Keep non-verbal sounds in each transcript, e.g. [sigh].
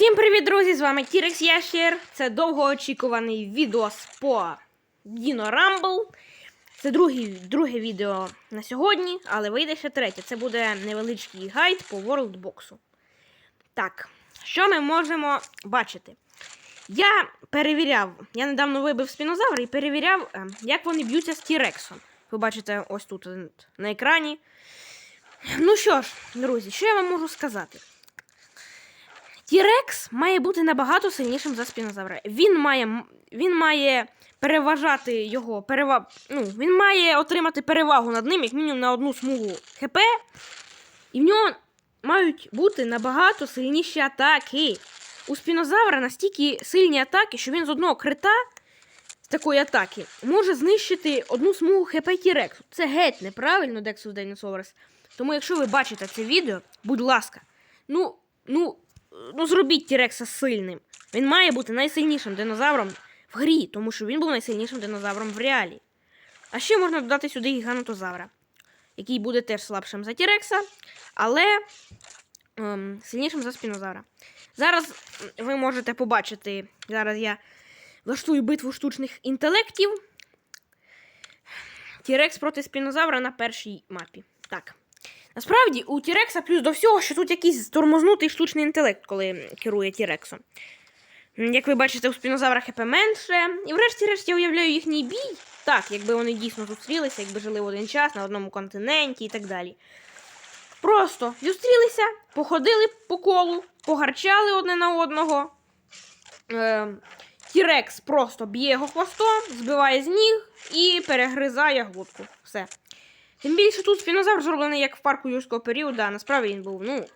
Всім привіт, друзі! З вами Тірекс Ящер. Це довгоочікуваний відос по Dino Rumble. Це другий, друге відео на сьогодні, але вийде ще третє. Це буде невеличкий гайд по Worldbox. Так, що ми можемо бачити? Я перевіряв, я недавно вибив спінозавра і перевіряв, е, як вони б'ються з Тірексом. Ви бачите ось тут е, на екрані. Ну що ж, друзі, що я вам можу сказати? Тірекс має бути набагато сильнішим за спінозавра. Він має, він має переважати його, перева... ну, він має отримати перевагу над ним, як мінімум на одну смугу ХП. І в нього мають бути набагато сильніші атаки. У спінозавра настільки сильні атаки, що він з одного крита з такої атаки може знищити одну смугу ХП Тірексу. Це геть неправильно, Dexus Dinosaurus. Тому, якщо ви бачите це відео, будь ласка, ну, ну, ну зробіть Тірекса сильним. Він має бути найсильнішим динозавром в грі, тому що він був найсильнішим динозавром в реалі. А ще можна додати сюди гігантозавра, який буде теж слабшим за Тірекса, але ем, сильнішим за спінозавра. Зараз ви можете побачити, зараз я влаштую битву штучних інтелектів. Тірекс проти спінозавра на першій мапі. Так. Насправді, у Тірекса плюс до всього, що тут якийсь тормознутий штучний інтелект, коли керує Тірексом. Як ви бачите, у спінозавра ХП менше. І врешті-решт я уявляю їхній бій. Так, якби вони дійсно зустрілися, якби жили в один час на одному континенті і так далі. Просто зустрілися, походили по колу, погарчали одне на одного. Е, Тірекс просто б'є його хвостом, збиває з ніг і перегризає глотку. Все. Тим більше тут спінозавр зроблений як в парку юрського періоду, а насправді він був, ну,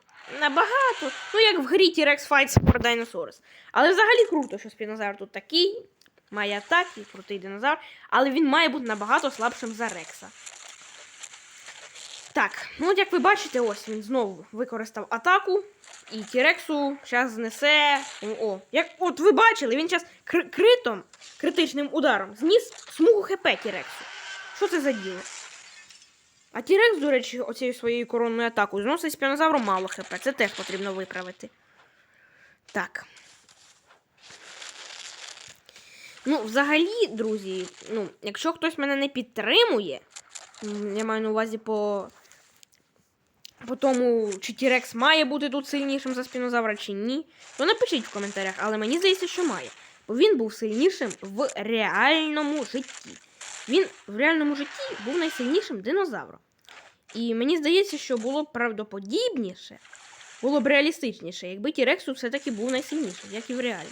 набагато. Ну, як в грі T-Rex Fights for Dinosaurs. Але взагалі круто, що спінозавр тут такий, має атаки, крутий динозавр, але він має бути набагато слабшим за Рекса. Так, ну от як ви бачите, ось він знову використав атаку, і Тірексу зараз знесе. О, як от ви бачили, він зараз кр- критом, критичним ударом зніс смугу ХП Тірексу. Що це за діло? А Тірекс, до речі, оцією своєю коронною атакою зносить спінозавру мало хп. Це теж потрібно виправити. Так. Ну, взагалі, друзі, ну, якщо хтось мене не підтримує, я маю на увазі по. По тому, чи Тірекс має бути тут сильнішим за спінозавра, чи ні, то напишіть в коментарях, але мені здається, що має. Бо він був сильнішим в реальному житті. Він в реальному житті був найсильнішим динозавром. І мені здається, що було б правдоподібніше, було б реалістичніше, якби Тірексу все-таки був найсильнішим, як і в реалі.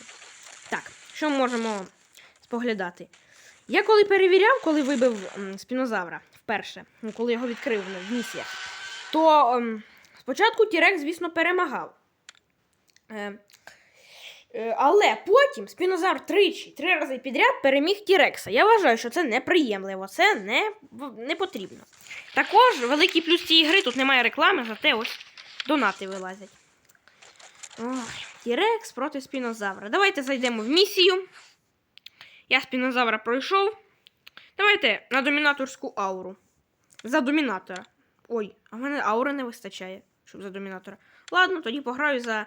Так, що ми можемо споглядати? Я коли перевіряв, коли вибив спінозавра вперше, ну, коли його відкрив в місіях, то ем, спочатку Тірекс, звісно, перемагав. Е, Але потім спінозавр тричі, три рази підряд переміг Тірекса. Я вважаю, що це неприємливо, це не, не потрібно. Також великий плюс цієї гри тут немає реклами, зате ось донати вилазять. Тірекс проти спінозавра. Давайте зайдемо в місію. Я спінозавра пройшов. Давайте на домінаторську ауру. За домінатора. Ой, а в мене аури не вистачає, щоб за домінатора. Ладно, тоді пограю за.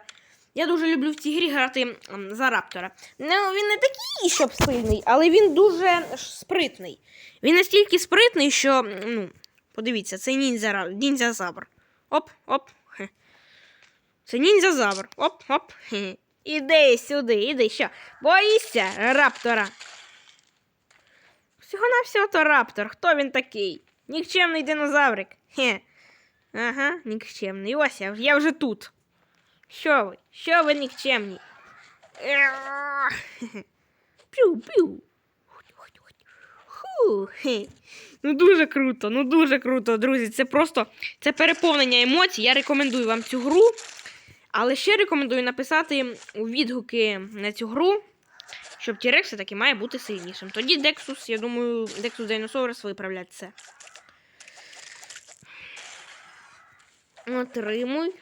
Я дуже люблю в цій грі грати за раптора. Ну, він не такий, щоб сильний, але він дуже спритний. Він настільки спритний, що. Ну, подивіться, це ніндзя, ніндзя забр. Оп, оп. Це ніндзя забр. Оп, оп. Іди сюди, іди, що? Боїшся раптора. Всього на всього то раптор. Хто він такий? Нікчемний динозаврик. Хе. Ага, нікчемний. Ось я, я вже тут. Що ви? Що ви нікчемні? П'ю-п'ю. Ну дуже круто, ну дуже круто, друзі. Це просто це переповнення емоцій. Я рекомендую вам цю гру. Але ще рекомендую написати відгуки на цю гру, щоб Тірекс все-таки має бути сильнішим. Тоді Дексус, я думаю, Дексус Dinosaurus виправлять це. Отримуй.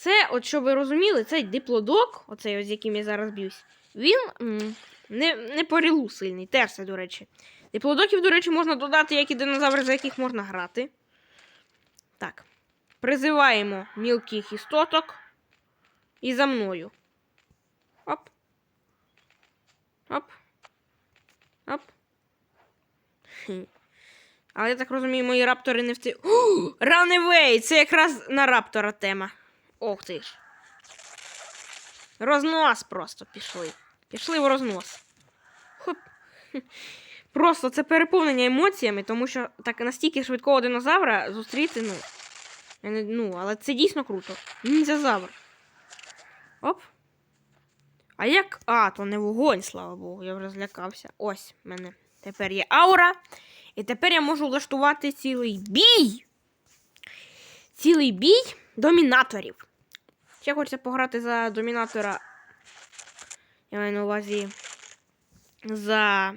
Це, от щоб ви розуміли, цей диплодок, оцей, з яким я зараз б'юсь, він м, не, не по рілу сильний. Терся, до речі. Диплодоків, до речі, можна додати, як і динозаври, за яких можна грати. Так. Призиваємо мілких істоток. І за мною. Оп. Оп. Оп. Але я так розумію, мої раптори не в цей. [gasps] Раневей! Це якраз на раптора тема. Ох ти ж. Рознос просто пішли. Пішли в рознос. Хоп. [laughs] Просто це переповнення емоціями, тому що так настільки швидкого динозавра зустріти, ну. Ну, але це дійсно круто. Ніндзязавр. Оп. А як. А, то не вогонь, слава Богу, я вже злякався. Ось в мене тепер є аура. І тепер я можу влаштувати цілий бій. Цілий бій домінаторів. Ще хочеться пограти за домінатора. Я маю на увазі за.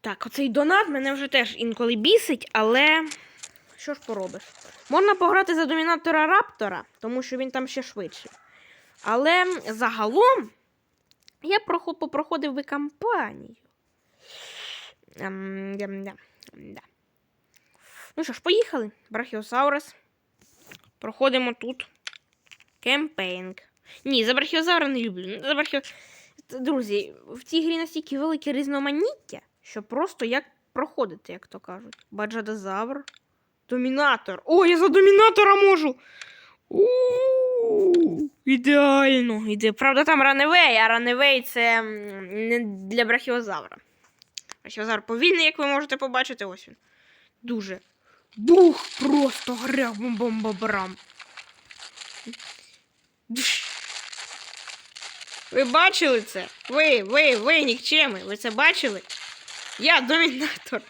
Так, оцей донат мене вже теж інколи бісить, але що ж поробиш? Можна пограти за домінатора Раптора, тому що він там ще швидший. Але загалом я проход, попроходив би кампанію. Ем, ем, да, да. Ну що ж, поїхали. Брахіосаурус. Проходимо тут. Кемпейнг. Ні, за брахіозавра не люблю. За брахіо... Друзі, в цій грі настільки велике різноманіття, що просто як проходити, як то кажуть. Баджадозавр. Домінатор. О, я за домінатора можу. У, Ідеально. Іде. Правда, там раневей, а раневей це не для брахіозавра. Брахіозавр повільний, як ви можете побачити, ось він. Дуже. Бух! Просто грав бомбам Ви бачили це? Ви, ви, ви, нікчеми, ви це бачили? Я домінатор.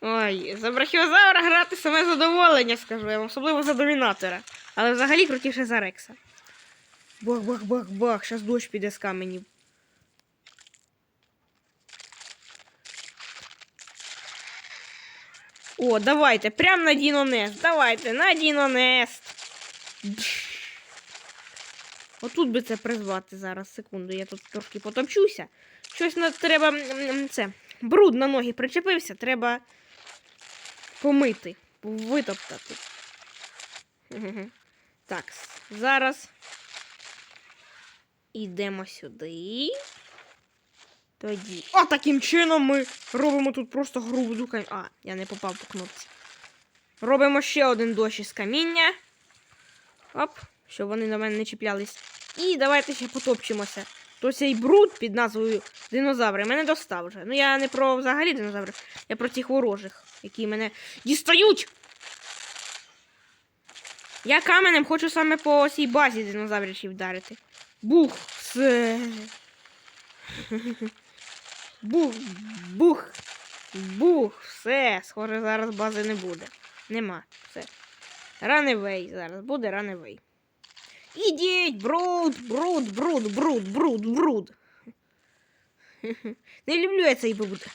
Ой, за брахіозавра грати саме задоволення, скажу я вам, особливо за домінатора. Але взагалі крутіше за Рекса. Бах, бах, бах, бах, щас дощ піде з каменів. О, давайте, прям на Дінонест. Давайте, на Дінонест. Отут би це призвати зараз. Секунду, я тут трошки потопчуся. Щось на треба. Це. Бруд на ноги причепився, треба помити, витоптати. Так, зараз йдемо сюди. Тоді. А таким чином ми робимо тут просто грубу дукань. А, я не попав по кнопці. Робимо ще один дощ із каміння. Оп, щоб вони на мене не чіплялись. І давайте ще потопчемося. То цей бруд під назвою динозаври мене достав вже. Ну я не про взагалі динозаврів, я про тих ворожих, які мене дістають. Я каменем хочу саме по цій базі динозаврів вдарити. Бух, все. [laughs] Бух, бух, бух, все. Схоже, зараз бази не буде. Нема. Все. Раневей зараз буде раневей. Ідіть, бруд, бруд, бруд, бруд, бруд, бруд. [laughs] Не люблю я цей бруд.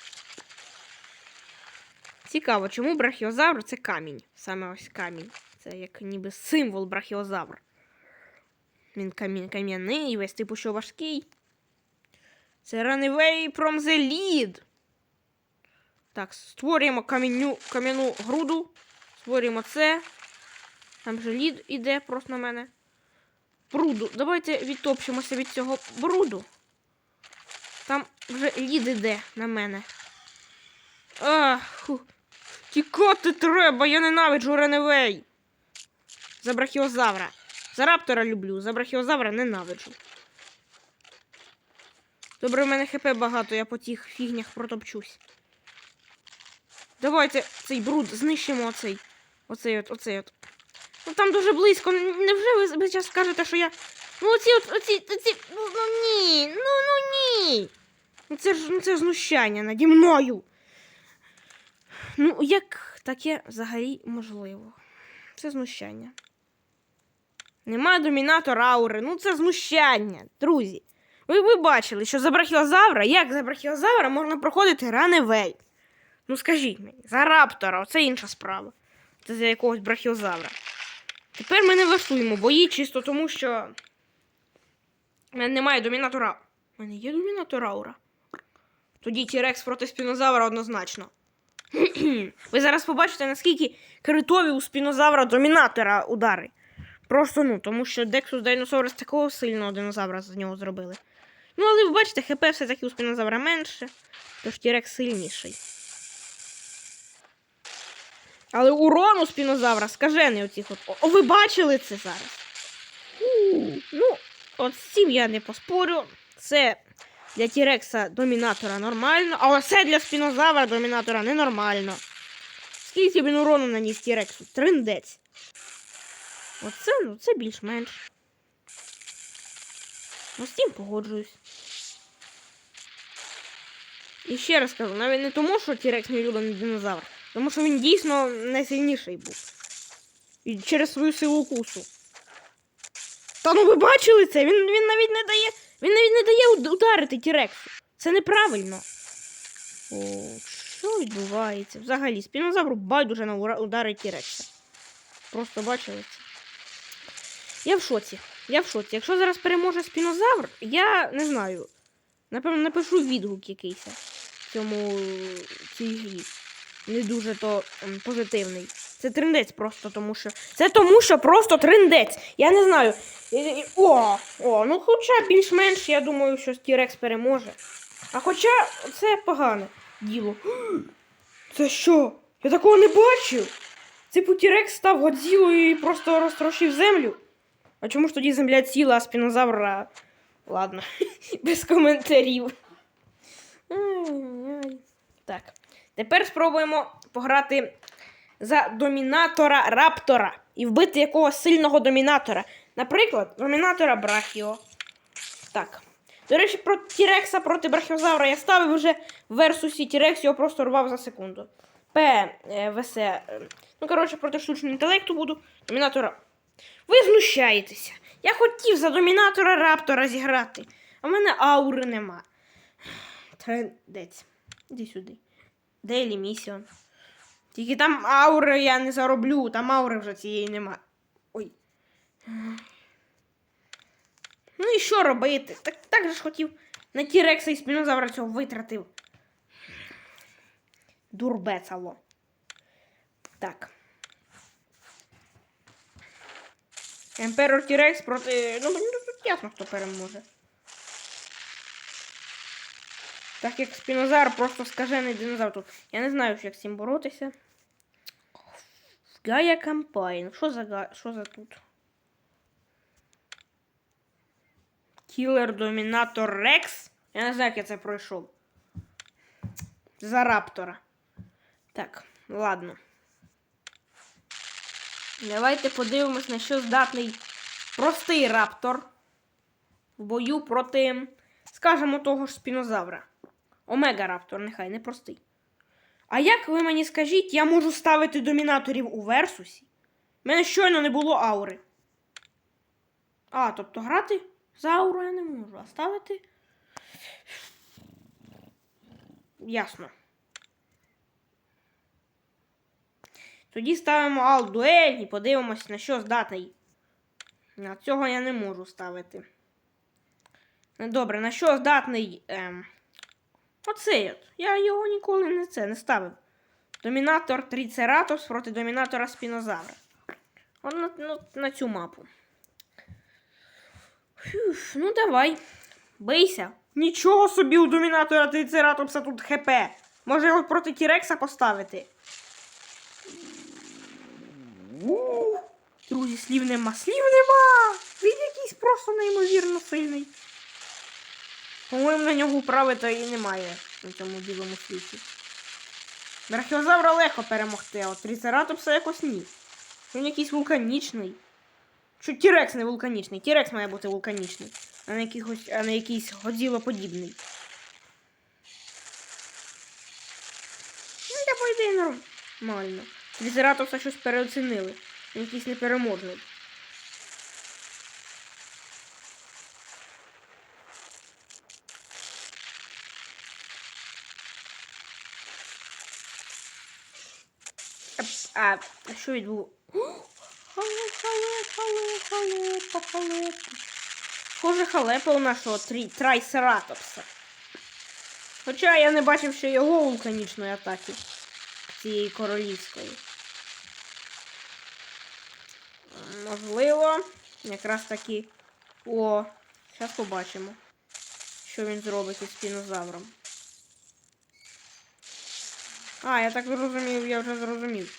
Цікаво, чому брахіозавр це камінь. Саме ось камінь. Це як ніби символ брахіозавр. Він кам'яний, весь типу, що важкий. Це Runaway from the lead. Так, створюємо кам'яну груду. Створюємо це. Там же лід іде просто на мене. Бруду. Давайте відтопчемося від цього бруду. Там вже лід іде на мене. Ах. Тікати треба, я ненавиджу Реневей. За брахіозавра. За раптора люблю, за брахіозавра ненавиджу. Добре, в мене хп багато, я по тих фігнях протопчусь. Давайте цей бруд знищимо оцей. Оцей от, оцей от. Ну там дуже близько. Невже ви, зараз скажете, що я. Ну оці от оці, оці. Ну, ну ні. Ну ну ні. Ну це ж ну, це знущання наді мною. Ну, як таке взагалі можливо? Це знущання. Нема домінатора аури. Ну це знущання, друзі. Ви, ви бачили, що за брахіозавра, як за брахіозавра можна проходити раневей. Ну скажіть мені, за раптора, оце інша справа. Це за якогось брахіозавра. Тепер ми не влаштуємо бої чисто тому, що. У мене немає домінатора. У мене є домінатор аура. Тоді Тірекс проти спінозавра однозначно. [clears throat] Ви зараз побачите, наскільки критові у спінозавра домінатора удари. Просто ну, тому що Дексус Дайносаурус такого сильного динозавра з нього зробили. Ну, але ви бачите, ХП все-таки у спінозавра менше, тож Тірекс сильніший. Але урон у спінозавра скажений оцих от. О, ви бачили це зараз? Ну, от з цим я не поспорю. Це для Тірекса домінатора нормально, а оце для спінозавра домінатора ненормально. Скільки він урону наніс Тірексу? Триндець. Оце, ну, це більш-менш. Ну, з цим погоджуюсь. І ще раз кажу, навіть не тому, що Тірекс мій улюблений динозавр, тому що він дійсно найсильніший був. І через свою силу укусу. Та ну ви бачили це? Він, він навіть не дає. Він навіть не дає уд- ударити Тірексу. Це неправильно. О, що відбувається? Взагалі, спінозавру байдуже на удари Тірекса. Просто бачили це. Я в шоці. Я в шоці. Якщо зараз переможе спінозавр, я не знаю. Напевно, напишу відгук якийсь цьому цій грі. Не дуже то ем, позитивний. Це триндець просто тому що. Це тому, що просто триндець. Я не знаю. О, о, ну хоча більш-менш, я думаю, що Тірекс переможе. А хоча це погане діло. [gasps] Це що? Я такого не бачив. Це Тірекс став Годзілою і просто розтрощив землю. А чому ж тоді земля ціла, а спінозавра. Ладно, [laughs] без коментарів. Так. Тепер спробуємо пограти за домінатора Раптора і вбити якогось сильного домінатора. Наприклад, домінатора Брахіо. Так. До речі, про Тірекса проти Брахіозавра я ставив вже в версусі Тірекс його просто рвав за секунду. П. е, ВС. е, Ну, коротше, проти штучного інтелекту буду. Домінатора. Ви знущаєтеся. Я хотів за домінатора Раптора зіграти, а в мене аури нема. Трендець. Іди сюди. Дейлі місіон. Тільки там аури я не зароблю, там аури вже цієї нема. Ой. Ну і що робити? Так, так же ж хотів на Тірекса і спінозавра цього витратив. Дурбецало. Так. Емперор Тірекс проти. Ну, блін, тут ясно, хто переможе. Так як спінозавр просто скажений динозавр тут. Я не знаю, як з цим боротися. Гая Кампайн. Що за га... Що за тут? Кілер Домінатор Рекс. Я не знаю, як я це пройшов. За раптора. Так, ладно. Давайте подивимось, на що здатний простий раптор в бою проти, скажімо, того ж спінозавра. Омега раптор, нехай не простий. А як ви мені скажіть, я можу ставити домінаторів у версусі? У мене щойно не було аури. А, тобто грати за ауру я не можу, а ставити. Ясно. Тоді ставимо ал дуель і подивимось, на що здатний. На цього я не можу ставити. Ну, Добре, на що здатний. Ем... Оцей от. Я його ніколи не це не ставив. Домінатор Тріцератопс проти домінатора Спінозавра. От на, ну, на цю мапу. Фух, ну давай. Бийся. Нічого собі у домінатора Тріцератопса тут ХП. Може його проти Тірекса поставити. У, Друзі, слів нема. Слів нема! Він якийсь просто неймовірно сильний. По-моєму, на нього управи то і немає на цьому білому світі. Брахіозавра легко перемогти, а от Тріцератопса якось ні. Він якийсь вулканічний. Що Тірекс не вулканічний. Тірекс має бути вулканічний, а не, якийсь, а не якийсь годзілоподібний. Ну, я по нормально. Тріцератопса щось переоцінили. Він якийсь непереможний. А, а що відбув? Халеп, халеп, халеп, халепа, халепа. Схоже, халепа у нашого трі... трайсератопса. Хоча я не бачив ще його вулканічної атаки. цієї королівської. Можливо, якраз таки. О, зараз побачимо, що він зробить із спінозавром. А, я так зрозумів, я вже зрозумів.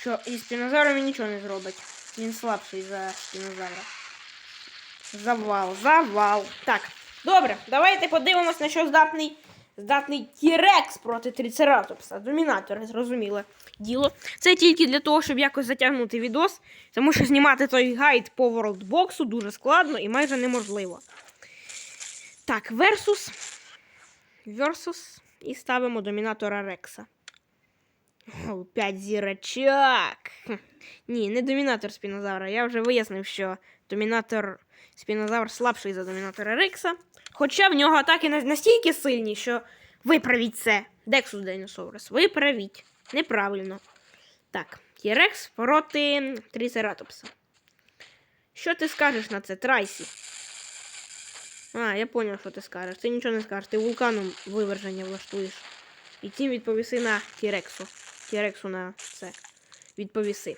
Що із спінозавром він нічого не зробить. Він слабший за спінозавра. Завал, завал. Так, добре, давайте подивимось, на що здатний здатний Тірекс проти Трицератопса. Домінатори, зрозуміле діло. Це тільки для того, щоб якось затягнути відос, тому що знімати той гайд по ворлдбоксу дуже складно і майже неможливо. Так, версус. Версус. І ставимо домінатора Рекса. О, п'ять зірочок. Хм. Ні, не домінатор спінозавра. Я вже вияснив, що домінатор спінозавр слабший за домінатора Рекса. Хоча в нього атаки настільки сильні, що виправіть це. Дексус Дайносаурус, виправіть. Неправильно. Так, Тірекс проти Трицератопса. Що ти скажеш на це, Трайсі? А, я поняв, що ти скажеш. Ти нічого не скажеш, ти вулканом виверження влаштуєш. І тим відповіси на Тірексу. Тірексу на це. Відповіси.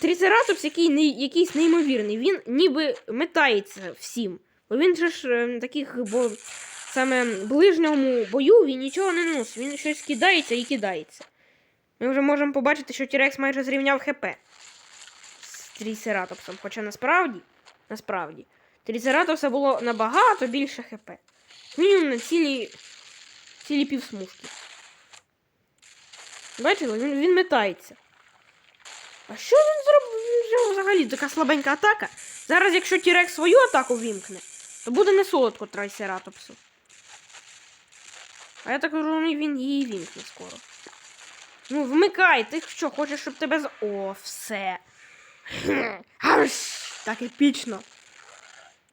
Трицератопс, який не... якийсь неймовірний, він ніби метається всім. Бо він же ж е, таких, бо саме ближньому бою він нічого не носить. Він щось кидається і кидається. Ми вже можемо побачити, що Тірекс майже зрівняв ХП з Трицератопсом. Хоча насправді, насправді, Трицератопса було набагато більше ХП. Мінімум на цілі, цілі півсмужки. Бачили, він, він метається. А що він зробив? Він взагалі така слабенька атака. Зараз, якщо Тірекс свою атаку вімкне, то буде не солодко Трайсератопсу. А я так розумію, він її вімкне скоро. Ну, вмикай, ти що, хочеш, щоб тебе з. О, все. Так епічно.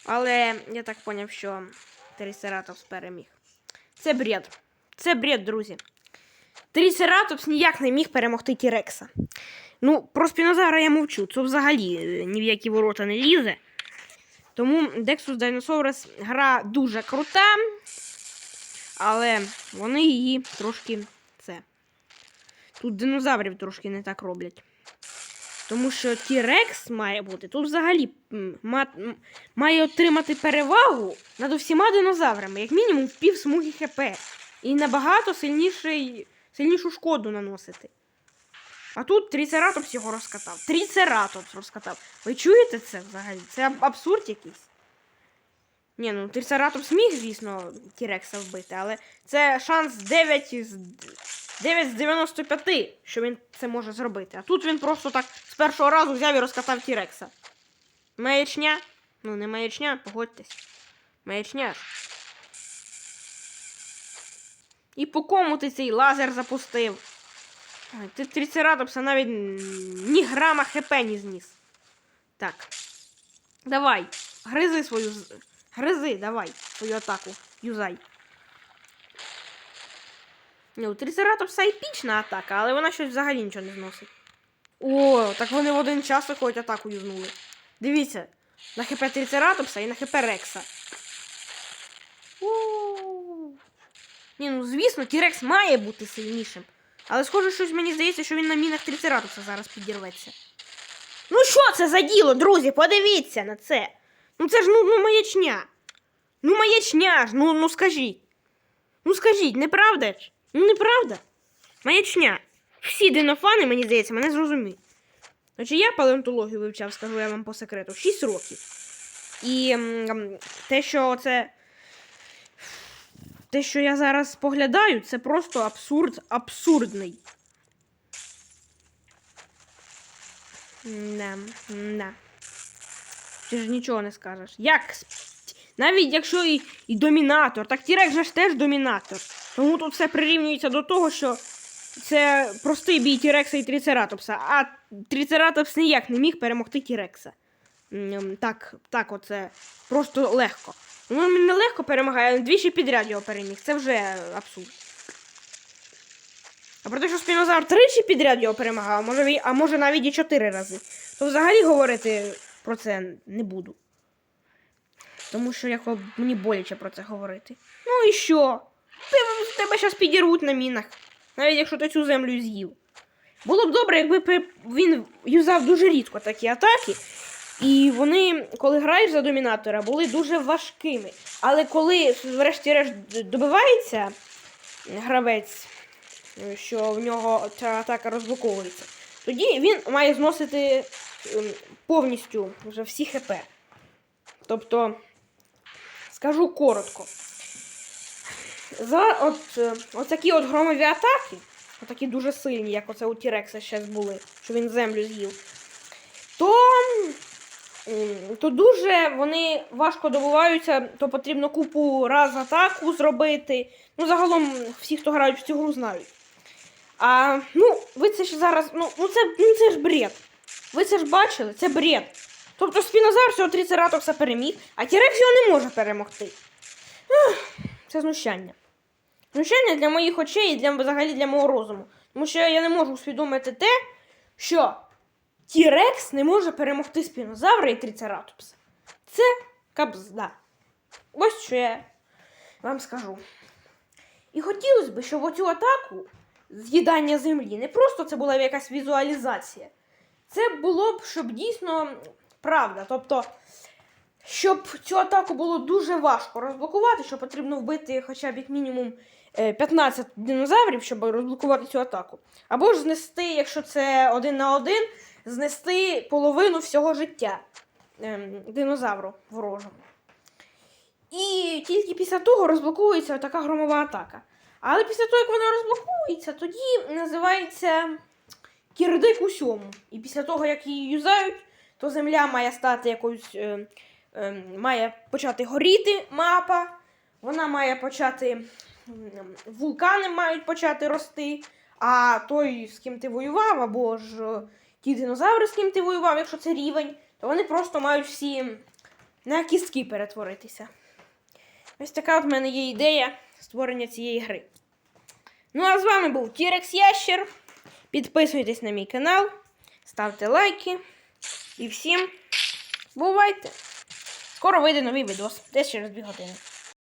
Але я так поняв, що Трицератопс переміг. Це бред. Це бред, друзі. Трицератопс ніяк не міг перемогти Тірекса. Ну, про спінозавра я мовчу. Це взагалі е, ні в які ворота не лізе. Тому Dexus Dinosaurus гра дуже крута, але вони її трошки це. Тут динозаврів трошки не так роблять. Тому що T-Rex має бути тут взагалі має отримати перевагу над усіма динозаврами, як мінімум в пів смуги ХП. І набагато сильніший, сильнішу шкоду наносити. А тут Трицератопс його розкатав. Трицератопс розкатав. Ви чуєте це взагалі? Це абсурд якийсь. Ні, ну Трицератопс міг, звісно, Тірекса вбити, але це шанс 9 з 9 з 95, що він це може зробити. А тут він просто так з першого разу взяв і розкатав Тірекса. Маячня? Ну, не маячня, погодьтесь. Маячня. І по кому ти цей лазер запустив? Ти Трицератопса навіть ні грама хп не зніс. Так. Давай, гризи свою. Гризи, давай, свою атаку. Юзай. Ні, у Трицератопса епічна атака, але вона щось взагалі нічого не зносить. О, так вони в один час хоч атаку юзнули. Дивіться, на хп Трицератопса і на хп Рекса. Ні, ну звісно, Тірекс має бути сильнішим. Але схоже, щось мені здається, що він на мінах Трицератопса зараз підірветься. Ну що це за діло, друзі? Подивіться на це. Ну це ж ну, ну маячня. Ну маячня ж, ну, ну скажіть. Ну скажіть, неправда ж? Ну неправда? Маячня. Всі динофани, мені здається, мене зрозуміють. Значить, я палеонтологію вивчав, скажу я вам по секрету, 6 років. І м, те, що це. Те, що я зараз споглядаю, це просто абсурд абсурдний. Да, да. Ти ж нічого не скажеш. Як? Навіть якщо і, і домінатор, так Тірек же ж теж домінатор. Тому тут все прирівнюється до того, що це простий бій Тірекса і Трицератопса, а Трицератопс ніяк не міг перемогти Тірекса. Так, так, оце просто легко. Ну, він не легко перемагає, він двічі підряд його переміг. Це вже абсурд. А про те, що спінозавр тричі підряд його перемагав, може, а може навіть і чотири рази, то взагалі говорити про це не буду. Тому що як мені боляче про це говорити. Ну і що? Тебе зараз підірвуть на мінах. Навіть якщо ти цю землю з'їв. Було б добре, якби він юзав дуже рідко такі атаки. І вони, коли граєш за домінатора, були дуже важкими. Але коли, врешті-решт, добивається гравець, е, що в нього ця атака розблоковується, тоді він має зносити ем, повністю вже всі ХП. Тобто, скажу коротко. За от, е, от такі от громові атаки, такі дуже сильні, як оце у Тірекса зараз були, що він землю з'їв, то, то дуже вони важко добуваються, то потрібно купу раз атаку зробити. Ну, загалом всі, хто грають в цю гру, знають. А ну, ви це ж зараз. Ну, ну це, ну це ж бред. Ви це ж бачили, це бред. Тобто спінозавр цього трицератокса переміг, а Тірекс його не може перемогти. Ех, Це знущання. Знущання для моїх очей і для, взагалі для мого розуму. Тому що я не можу усвідомити те, що Тірекс не може перемогти спінозавра і трицератопса. Це кабзда. Ось що я вам скажу. І хотілося б, щоб оцю атаку з'їдання землі не просто це була якась візуалізація. Це було б, щоб дійсно правда. Тобто, щоб цю атаку було дуже важко розблокувати, що потрібно вбити хоча б як мінімум е, 15 динозаврів, щоб розблокувати цю атаку. Або ж знести, якщо це один на один, знести половину всього життя ем, динозавру ворожому. І тільки після того розблокується така громова атака. Але після того, як вона розблокується, тоді називається кірдик усьому. І після того, як її юзають, то земля має стати якоюсь. Е, е, має почати горіти мапа, вона має почати. Вулкани мають почати рости. А той, з ким ти воював, або ж ті динозаври, з ким ти воював, якщо це рівень, то вони просто мають всі на кістки перетворитися. Ось така от в мене є ідея створення цієї гри. Ну а з вами був Тірекс Ящер. Підписуйтесь на мій канал, ставте лайки. І всім бувайте! Скоро вийде новий відос, десь через 2 години.